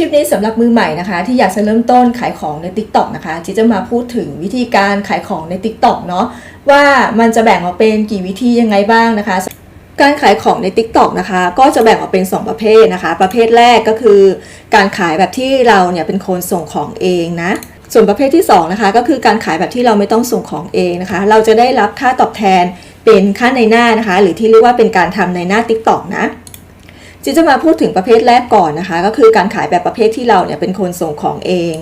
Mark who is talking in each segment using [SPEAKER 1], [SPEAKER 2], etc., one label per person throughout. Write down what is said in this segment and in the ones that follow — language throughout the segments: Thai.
[SPEAKER 1] ลิปนี้สำหรับมือใหม่นะคะ ที่อยากจะเริ่มต้นขายของใน TikTok นะคะจีจะมาพูดถึงวิธีการขายของใน TikTok เนาะว่ามันจะแบ่งออกเป็นกี่วิธียังไงบ้างนะคะ การขายของใน TikTok นะคะ ก็จะแบ่งออกเป็น 2 ประเภทนะคะ ประเภทแรกก็คือ การขายแบบที่เราเนี่ยเป็นคนส่งของเองนะส่วนประเภทที่2นะคะก็คือการขายแบบที่เราไม่ต้องส่งของเองนะคะ เราจะได้รับค่าตอบแทนเป็นค่าในหน้านะคะ หรือที่เรียกว่าเป็นการทำในหน้า TikTok นะ จีจะมาพูดถึงประเภทแรกก่อนนะคะ ก็คือการขายแบบประเภทที่เราเนี่ยเป็นคนส่งของเอง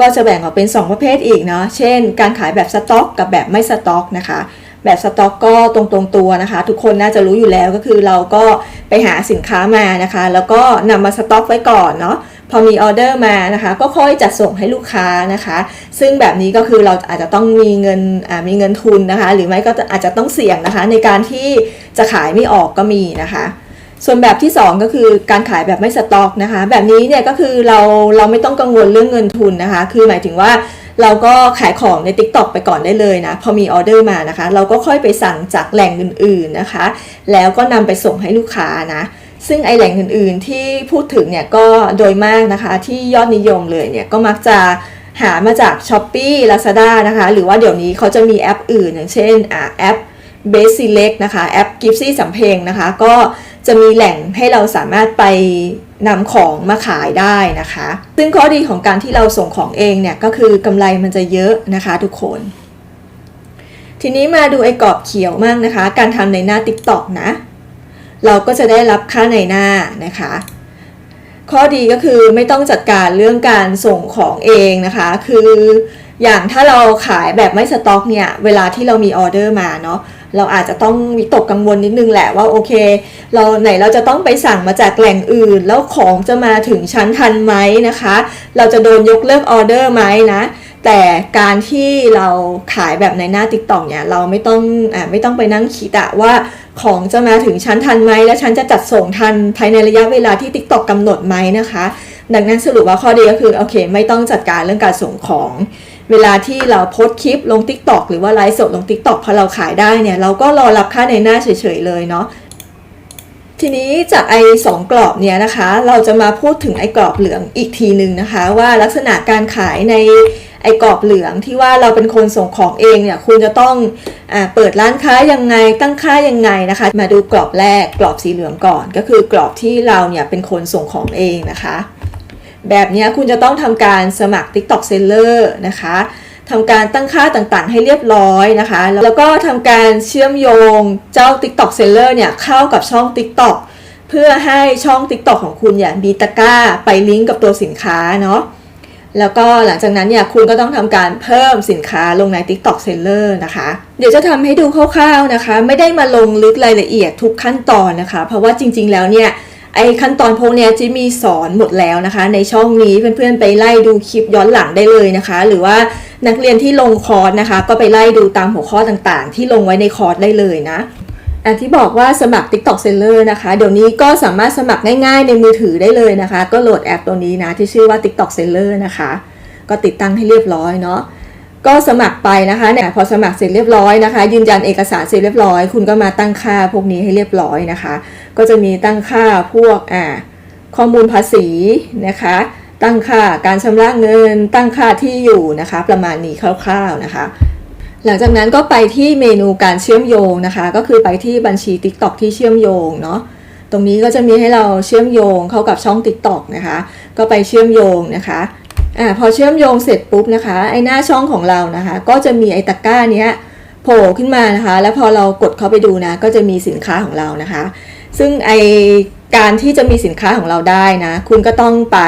[SPEAKER 1] ก็จะแบ่งออกเป็น 2 ประเภทอีกเนาะเช่น การขายแบบสต็อก กับแบบไม่สต็อกนะคะ แบบสต็อกก็ตรงตรงๆตัวนะคะ ทุกคนน่าจะรู้อยู่แล้วก็คือเราก็ไปหาสินค้ามานะคะ แล้วก็นำมาสต็อกไว้ก่อนเนาะพอมีออเดอร์มานะคะ ก็ค่อยจัดส่งให้ลูกค้านะคะ ซึ่งแบบนี้ก็คือเราอาจจะต้องมีเงินมีเงินทุนนะคะ หรือไม่ก็อาจจะต้องเสี่ยงนะคะ ในการที่จะขายไม่ออกก็มีนะคะ ส่วนแบบที่ 2 ก็คือการขายแบบไม่สต็อกนะคะ แบบนี้เนี่ยก็คือเราเราไม่ต้องกังวลเรื่องเงินทุนนะคะ คือหมายถึงว่าเราก็ขายของใน TikTok ไปก่อนได้เลยนะ พอมีออเดอร์มานะคะ เราก็ค่อยไปสั่งจากแหล่งอื่นๆนะคะ แล้วก็นำไปส่งให้ลูกค้านะ ซึ่งไอแหล่งอื่นๆที่พูดถึงเนี่ยก็โดยมากนะคะที่ยอดนิยมเลยเนี่ยก็มักจะหามาจาก s h อ p e e Lazada นะคะ หรือว่าเดี๋ยวนี้เขาจะมีแอปอื่น อย่างเช่นอแอป b a s e l e c t นะคะ แอป g i f t y สำเพ็งนะคะ ก็ จะมีแหล่งให้เราสามารถไปนำของมาขายได้นะคะ ซึ่งข้อดีของการที่เราส่งของเองเนี่ยก็คือกำไรมันจะเยอะนะคะทุกคน ทีนี้มาดูไอ้กรอบเขียวมากนะคะ การทำในหน้า TikTok นะ เราก็จะได้รับค่าในหน้านะคะ ข้อดีก็คือไม่ต้องจัดการเรื่องการส่งของเองนะคะ คืออย่างถ้าเราขายแบบไม่สต็อกเนี่ย เวลาที่เรามีออเดอร์มาเนาะ เราอาจจะต้องวิตกกังวลนิดนึงแหละว่าโอเค เราไหนเราจะต้องไปสั่งมาจากแหล่งอื่น แล้วของจะมาถึงชั้นทันไหมนะคะ เราจะโดนยกเลิกออเดอร์ไหมนะแต่การที่เราขายแบบในหน้า TikTok เนี่ยเราไม่ต้องอไม่ต้องไปนั่งคิดอะว่าของจะมาถึงชั้นทันไหมและฉันจะจัดส่งทันภายในระยะเวลาที่ TikTok กำหนดไหมนะคะ ดังนั้นสรุปว่าข้อดีก็คือโอเค ไม่ต้องจัดการเรื่องการส่งของ เวลาที่เราโพสคลิปลง TikTok หรือว่าไลฟ์สดลง TikTok พอเราขายได้เนี่ย เราก็รอรับค่าในหน้าเฉยๆเลยเนาะทีนี้จากไอ้สองกรอบเนี่ยนะคะ เราจะมาพูดถึงไอ้กรอบเหลืองอีกทีหนึ่งนะคะ ว่าลักษณะการขายในไอ้กรอบเหลืองที่ว่าเราเป็นคนส่งของเองเนี่ยคุณจะต้องอเปิดร้านค้ายังไงตั้งค่ายังไงนะคะ มาดูกรอบแรกกรอบสีเหลืองก่อน ก็คือกรอบที่เราเนี่ยเป็นคนส่งของเองนะคะ แบบนี้คุณจะต้องทำการสมัคร TikTok Seller นะคะทำการตั้งค่าต่างๆ ให้เรียบร้อยนะคะ แล้วก็ทำการเชื่อมโยงเจ้า TikTok Seller เนี่ยเข้ากับช่อง TikTok เพื่อให้ช่อง TikTok ของคุณเนี่ยมีตะกร้าไปลิงก์กับตัวสินค้าเนาะแล้วก็หลังจากนั้นเนี่ยคุณก็ต้องทำการเพิ่มสินค้าลงใน TikTok Seller นะคะ เดี๋ยวจะทำให้ดูคร่าวๆนะคะ ไม่ได้มาลงลึกรายละเอียดทุกขั้นตอนนะคะ เพราะว่าจริงๆแล้วเนี่ย ไอขั้นตอนพวกเนี้ยจะมีสอนหมดแล้วนะคะ ในช่องนี้เพื่อนๆไปไล่ดูคลิปย้อนหลังได้เลยนะคะ หรือว่านักเรียนที่ลงคอร์สนะคะ ก็ไปไล่ดูตามหัวข้อต่างๆ ที่ลงไว้ในคอร์สได้เลยนะอันที่บอกว่าสมัคร TikTok Seller นะคะ เดี๋ยวนี้ก็สามารถสมัครง่ายๆในมือถือได้เลยนะคะ ก็โหลดแอปตัวนี้นะ ที่ชื่อว่า TikTok Seller นะคะ ก็ติดตั้งให้เรียบร้อยเนาะ ก็สมัครไปนะคะเนี่ยพอสมัครเสร็จเรียบร้อยนะคะ ยืนยันเอกสารเสร็จเรียบร้อย คุณก็มาตั้งค่าพวกนี้ให้เรียบร้อยนะคะ ก็จะมีตั้งค่าพวกอ่าข้อมูลภาษีนะคะ ตั้งค่าการชำระเงิน ตั้งค่าที่อยู่นะคะ ประมาณนี้คร่าวๆนะคะ หลังจากนั้นก็ไปที่เมนูการเชื่อมโยงนะคะ ก็คือไปที่บัญชี TikTok ที่เชื่อมโยงเนาะตรงนี้ก็จะมีให้เราเชื่อมโยงเข้ากับช่อง TikTok นะคะ ก็ไปเชื่อมโยงนะคะ อ่าพอเชื่อมโยงเสร็จปุ๊บนะคะ ไอ้หน้าช่องของเรานะคะ ก็จะมีไอ้ตะกร้าเนี้ยโผล่ขึ้นมานะคะ แล้วพอเรากดเข้าไปดูนะ ก็จะมีสินค้าของเรานะคะ ซึ่งไอการที่จะมีสินค้าของเราได้นะ คุณก็ต้องไป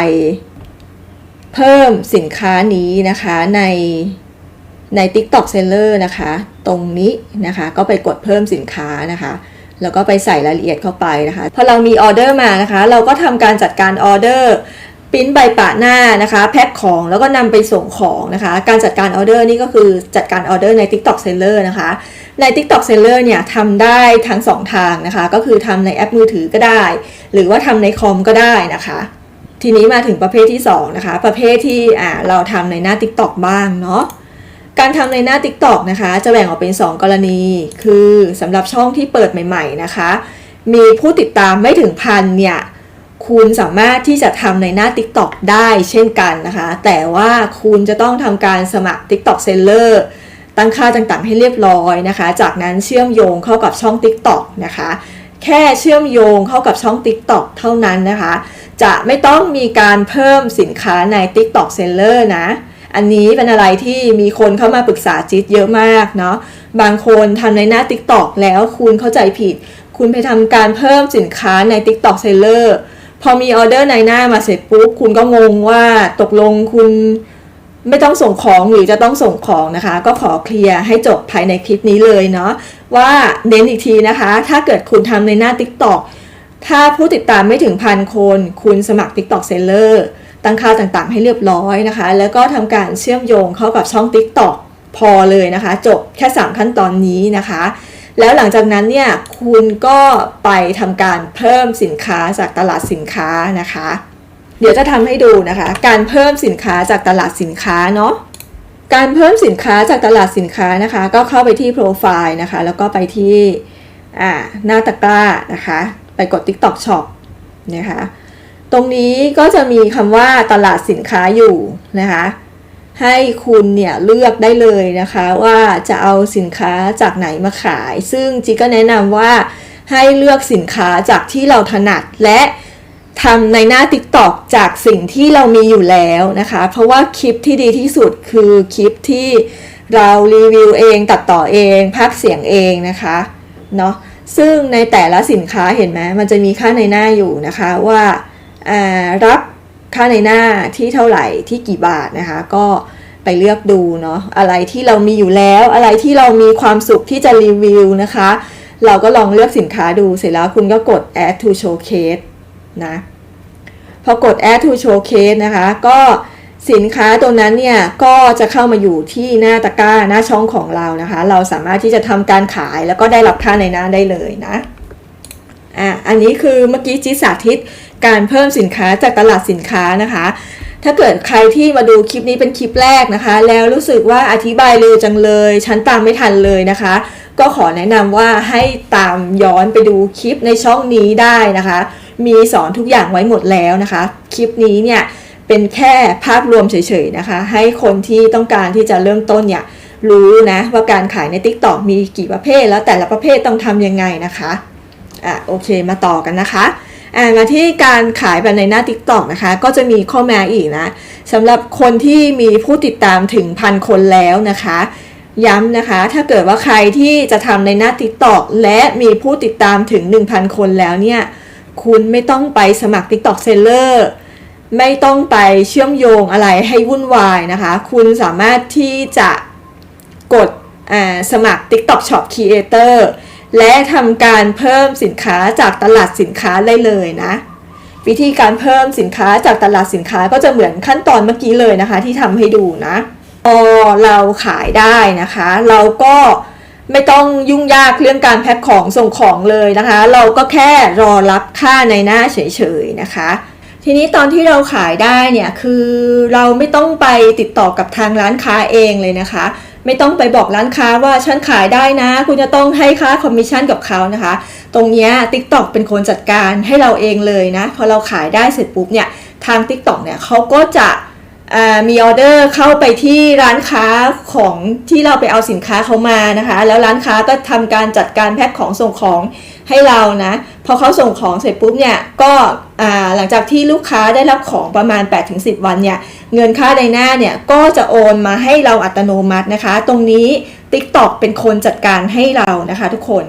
[SPEAKER 1] เพิ่มสินค้านี้นะคะในใน TikTok Seller นะคะ ตรงนี้นะคะก็ไปกดเพิ่มสินค้านะคะแล้วก็ไปใส่รายละเอียดเข้าไปนะคะพอเรามีออเดอร์มานะคะ เราก็ทำการจัดการออเดอร์ ปิ้นใบปะหน้านะคะแพ็คของแล้วก็นำไปส่งของนะคะ การจัดการออเดอร์นี่ก็คือจัดการออเดอร์ใน TikTok Seller นะคะ ใน TikTok Seller เนี่ยทำได้ทั้ง 2 ทางนะคะ ก็คือทำในแอปมือถือก็ได้ หรือว่าทำในคอมก็ได้นะคะ ทีนี้มาถึงประเภทที่ 2 นะคะ ประเภทที่อ่าเราทำในหน้า TikTok บ้างเนาะการทำในหน้า TikTok นะคะ จะแบ่งออกเป็น 2 กรณี คือสำหรับช่องที่เปิดใหม่ ๆ นะคะ มีผู้ติดตามไม่ถึงพันเนี่ย คุณสามารถที่จะทำในหน้า TikTok ได้เช่นกันนะคะ แต่ว่าคุณจะต้องทำการสมัคร TikTok Seller ตั้งค่าต่างๆให้เรียบร้อยนะคะ จากนั้นเชื่อมโยงเข้ากับช่อง TikTok นะคะ แค่เชื่อมโยงเข้ากับช่อง TikTok เท่านั้นนะคะ จะไม่ต้องมีการเพิ่มสินค้าใน TikTok Seller นะอันนี้เป็นอะไรที่มีคนเข้ามาปรึกษาจิตเยอะมากเนาะ บางคนทำในหน้า TikTok แล้วคุณเข้าใจผิด คุณไปทำการเพิ่มสินค้าใน TikTok Seller พอมีออเดอร์ในหน้ามาเสร็จปุ๊บคุณก็งงว่าตกลงคุณไม่ต้องส่งของหรือจะต้องส่งของนะคะ ก็ขอเคลียร์ให้จบภายในคลิปนี้เลยเนาะว่าเน้นอีกทีนะคะ ถ้าเกิดคุณทำในหน้า TikTok ถ้าผู้ติดตามไม่ถึงพันคน คุณสมัคร TikTok Seller ตั้งค่าต่างๆ ให้เรียบร้อยนะคะ แล้วก็ทำการเชื่อมโยงเข้ากับช่อง TikTok พอเลยนะคะ จบแค่ 3 ขั้นตอนนี้นะคะ แล้วหลังจากนั้นเนี่ยคุณก็ไปทำการเพิ่มสินค้าจากตลาดสินค้านะคะ เดี๋ยวจะทำให้ดูนะคะ การเพิ่มสินค้าจากตลาดสินค้าเนาะการเพิ่มสินค้าจากตลาดสินค้านะคะ ก็เข้าไปที่โปรไฟล์นะคะ แล้วก็ไปที่หน้าตะกร้านะคะ ไปกด TikTok Shop นะคะ ตรงนี้ก็จะมีคำว่าตลาดสินค้าอยู่นะคะ ให้คุณเนี่ยเลือกได้เลยนะคะว่าจะเอาสินค้าจากไหนมาขาย ซึ่งจีก็แนะนำว่าให้เลือกสินค้าจากที่เราถนัดและทำในหน้า TikTok จากสิ่งที่เรามีอยู่แล้วนะคะ เพราะว่าคลิปที่ดีที่สุดคือคลิปที่เรารีวิวเองตัดต่อเองภาคเสียงเองนะคะเนาะซึ่งในแต่ละสินค้าเห็นไหมมันจะมีค่าในหน้าอยู่นะคะว่ารับ ค่าในหน้าที่เท่าไหร่ที่กี่บาทนะคะ ก็ไปเลือกดูเนาะอะไรที่เรามีอยู่แล้ว อะไรที่เรามีความสุขที่จะรีวิวนะคะ เราก็ลองเลือกสินค้าดูเสร็จแล้วคุณก็กด add to showcase นะพอกด add to showcase นะคะ ก็สินค้าตัวนั้นเนี่ย ก็จะเข้ามาอยู่ที่หน้าตะกร้าหน้าช่องของเรานะคะ เราสามารถที่จะทำการขายแล้วก็ได้รับค่าในหน้าได้เลยนะอะอันนี้คือเมื่อกี้จิสาธิต การเพิ่มสินค้าจากตลาดสินค้านะคะ ถ้าเกิดใครที่มาดูคลิปนี้เป็นคลิปแรกนะคะ แล้วรู้สึกว่าอธิบายเร็วจังเลย ฉันตามไม่ทันเลยนะคะ ก็ขอแนะนำว่าให้ตามย้อนไปดูคลิปในช่องนี้ได้นะคะ มีสอนทุกอย่างไว้หมดแล้วนะคะ คลิปนี้เนี่ยเป็นแค่ภาพรวมเฉยๆนะคะ ให้คนที่ต้องการที่จะเริ่มต้นเนี่ยรู้นะว่าการขายใน TikTok มีกี่ประเภท แล้วแต่ละประเภทต้องทำยังไงนะคะอะโอเคมาต่อกันนะคะ อ่ามาที่การขายแบบในหน้า TikTok นะคะ ก็จะมีข้อแม้อีกนะสำหรับคนที่มีผู้ติดตามถึงพันคนแล้วนะคะ ย้ำนะคะ ถ้าเกิดว่าใครที่จะทำในหน้า TikTok และมีผู้ติดตามถึง 1,000 คนแล้วเนี่ย คุณไม่ต้องไปสมัคร TikTok Seller ไม่ต้องไปเชื่อมโยงอะไรให้วุ่นวายนะคะ คุณสามารถที่จะกดสมัคร TikTok Shop Creator และทำการเพิ่มสินค้าจากตลาดสินค้าได้เลยนะ วิธีการเพิ่มสินค้าจากตลาดสินค้าก็จะเหมือนขั้นตอนเมื่อกี้เลยนะคะ ที่ทำให้ดูนะพอเราขายได้นะคะ เราก็ไม่ต้องยุ่งยากเรื่องการแพ็คของส่งของเลยนะคะ เราก็แค่รอรับค่าในหน้าเฉยๆนะคะ ทีนี้ตอนที่เราขายได้เนี่ยคือเราไม่ต้องไปติดต่อกับทางร้านค้าเองเลยนะคะ ไม่ต้องไปบอกร้านค้าว่าฉันขายได้นะ คุณจะต้องให้ค่าคอมมิชชั่นกับเขานะคะ ตรงนี้ TikTok เป็นคนจัดการให้เราเองเลยนะ พอเราขายได้เสร็จปุ๊บเนี่ยทาง TikTok เนี่ยเขาก็จะ มีออเดอร์เข้าไปที่ร้านค้าของที่เราไปเอาสินค้าเขามานะคะ แล้วร้านค้าก็ทำการจัดการแพ็คของส่งของให้เรานะ พอเขาส่งของเสร็จปุ๊บเนี่ยก็หลังจากที่ลูกค้าได้รับของประมาณ 8-10 วันเนี่ยเงินค่าในหน้าเนี่ยก็จะโอนมาให้เราอัตโนมัตินะคะ ตรงนี้ TikTok เป็นคนจัดการให้เรานะคะทุกคน